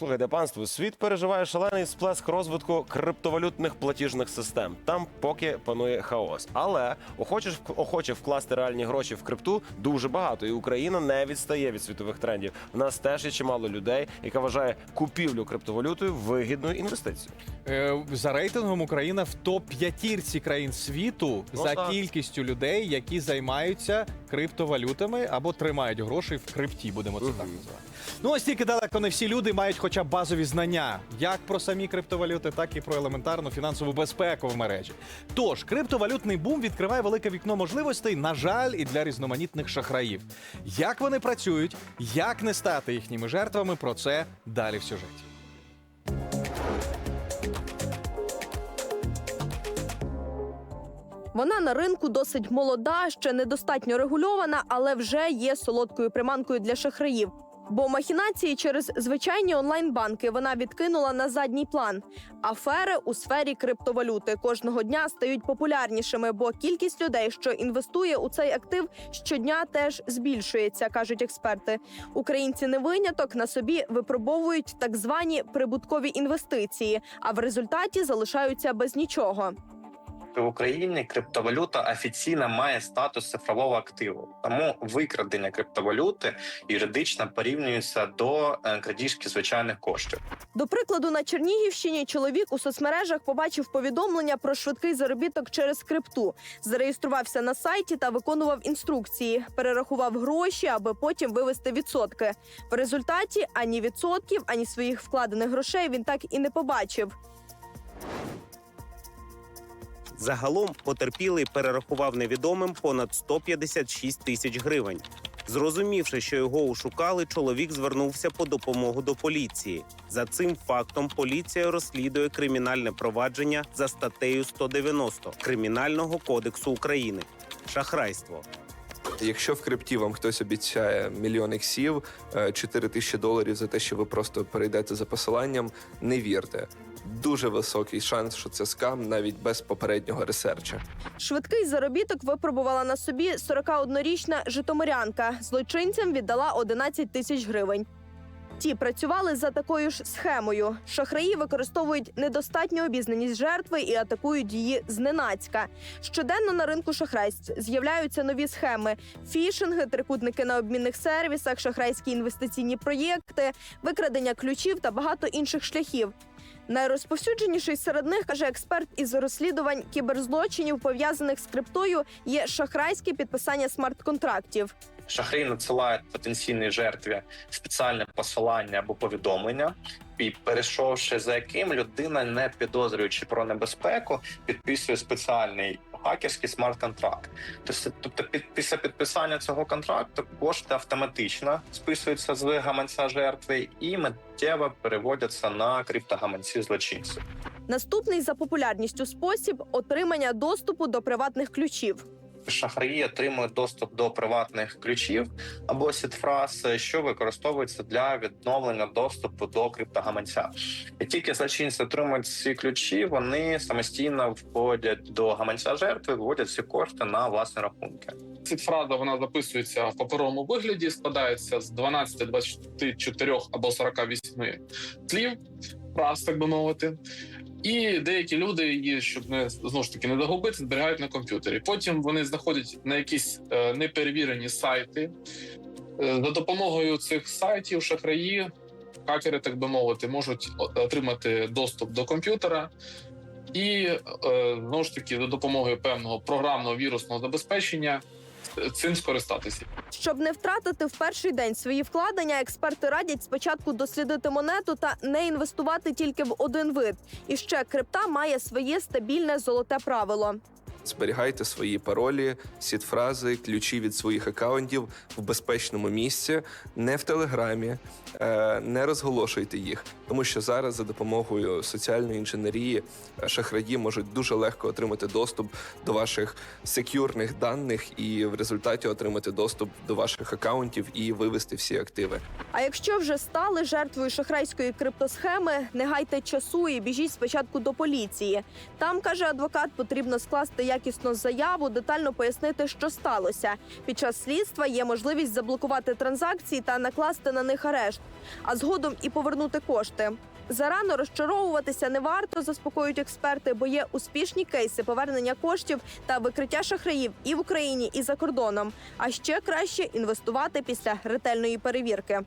Слухайте, панство, світ переживає шалений сплеск розвитку криптовалютних платіжних систем. Там поки панує хаос. Але охочих, охочих вкласти реальні гроші в крипту дуже багато, і Україна не відстає від світових трендів. В нас теж є чимало людей, яка вважає купівлю криптовалютою вигідною інвестицією. Е, За рейтингом Україна в топ п'ятірці країн світу Ну, за так. кількістю людей, які займаються криптовалютами або тримають гроші в крипті. Будемо це так називати. Ну ось тільки далеко не всі люди мають хоча б базові знання, як про самі криптовалюти, так і про елементарну фінансову безпеку в мережі. Тож криптовалютний бум відкриває велике вікно можливостей, на жаль, і для різноманітних шахраїв. Як вони працюють, як не стати їхніми жертвами, про це далі в сюжеті. Вона на ринку досить молода, ще недостатньо регульована, але вже є солодкою приманкою для шахраїв. Бо махінації через звичайні онлайн-банки вона відкинула на задній план. Афери у сфері криптовалюти кожного дня стають популярнішими, бо кількість людей, що інвестує у цей актив, щодня теж збільшується, кажуть експерти. Українці не виняток на собі випробовують так звані прибуткові інвестиції, а в результаті залишаються без нічого. В Україні криптовалюта офіційно має статус цифрового активу, тому викрадення криптовалюти юридично порівнюється до е, крадіжки звичайних коштів. До прикладу, на Чернігівщині чоловік у соцмережах побачив повідомлення про швидкий заробіток через крипту, зареєструвався на сайті та виконував інструкції, перерахував гроші, аби потім вивести відсотки. В результаті ані відсотків, ані своїх вкладених грошей він так і не побачив. Загалом потерпілий перерахував невідомим понад 156 тисяч гривень. Зрозумівши, що його ушукали, чоловік звернувся по допомогу до поліції. За цим фактом поліція розслідує кримінальне провадження за статтею 190 Кримінального кодексу України. Шахрайство. Якщо в крипті вам хтось обіцяє мільйон іксів, е, 4 тисячі доларів за те, що ви просто перейдете за посиланням, не вірте. Дуже високий шанс, що це скам навіть без попереднього ресерча. Швидкий заробіток випробувала на собі 41-річна житомирянка. Злочинцям віддала 11 тисяч гривень. Ті працювали за такою ж схемою. Шахраї використовують недостатню обізнаність жертви і атакують її зненацька. Щоденно на ринку шахрайств з'являються нові схеми: фішинги, трикутники на обмінних сервісах, шахрайські інвестиційні проєкти, викрадення ключів та багато інших шляхів. Найрозповсюдженіший серед них каже експерт із розслідувань кіберзлочинів, пов'язаних з криптою, є шахрайське підписання смарт-контрактів. Шахраї надсилають потенційній жертві спеціальне посилання або повідомлення, і перейшовши за яким людина, не підозрюючи про небезпеку, підписує спеціальний хакерський смарт-контракт. Тобто, тобто під, після підписання цього контракту кошти автоматично списуються з гаманця жертви і миттєво переводяться на криптогаманці злочинців. Наступний за популярністю спосіб отримання доступу до приватних ключів. Шахраї отримують доступ до приватних ключів або сітфраз, що використовується для відновлення доступу до криптогаманця. І тільки злочинці отримують ці ключі, вони самостійно входять до гаманця жертви, виводять ці кошти на власні рахунки. Цифрада вона записується в паперовому вигляді, складається з 12, 24 або 48 слів, фраз, так би мовити. І деякі люди щоб не знову ж таки не загубити, зберігають на комп'ютері. Потім вони знаходять на якісь е, неперевірені сайти. Е, за допомогою цих сайтів шахраї, хакери, так би мовити, можуть отримати доступ до комп'ютера. І е, знову ж таки, за допомогою певного програмного вірусного забезпечення цим скористатися. Щоб не втратити в перший день свої вкладення, експерти радять спочатку дослідити монету та не інвестувати тільки в один вид. І ще крипта має своє стабільне золоте правило. Зберігайте свої паролі, сітфрази, ключі від своїх акаунтів в безпечному місці, не в телеграмі, е, не розголошуйте їх, тому що зараз за допомогою соціальної інженерії е, шахраї можуть дуже легко отримати доступ до ваших секюрних даних і в результаті отримати доступ до ваших акаунтів і вивести всі активи. А якщо вже стали жертвою шахрайської криптосхеми, не гайте часу і біжіть спочатку до поліції. Там каже адвокат, потрібно скласти як якісну заяву, детально пояснити, що сталося. Під час слідства є можливість заблокувати транзакції та накласти на них арешт, а згодом і повернути кошти. Зарано розчаровуватися не варто, заспокоюють експерти, бо є успішні кейси повернення коштів та викриття шахраїв і в Україні, і за кордоном. А ще краще інвестувати після ретельної перевірки.